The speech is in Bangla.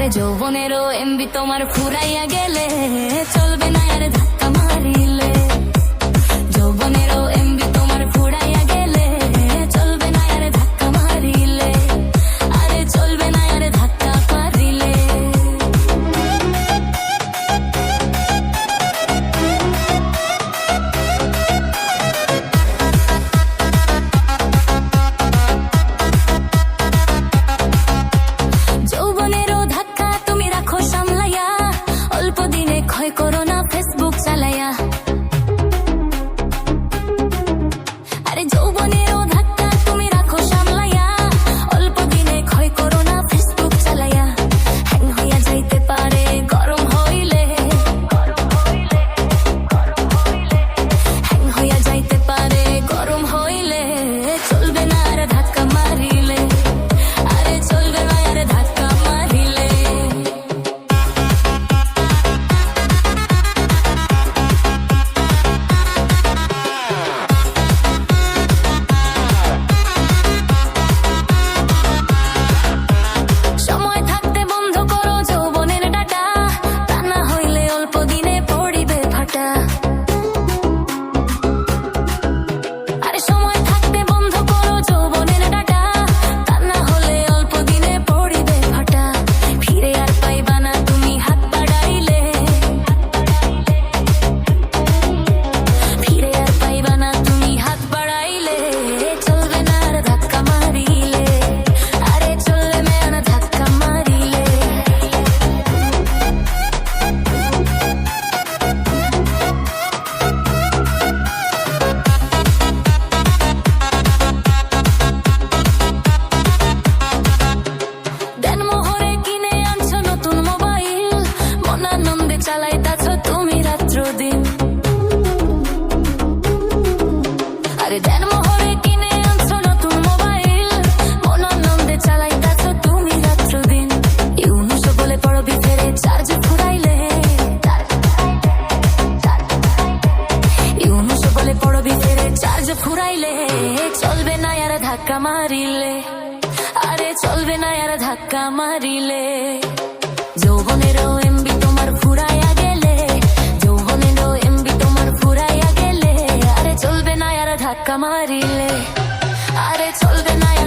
আরে যৌবনেরও এমবি তোমার ফুরাইয়া গেলে চলবে না আরে ধাক্কা মারিলে। ফুরাইলে। চলবে না আর ধাক্কা মারিলে। আরে চলবে না আর ধাক্কা মারিলে। যৌবনেরও ধাক্কা মারিলে আরে চলবে না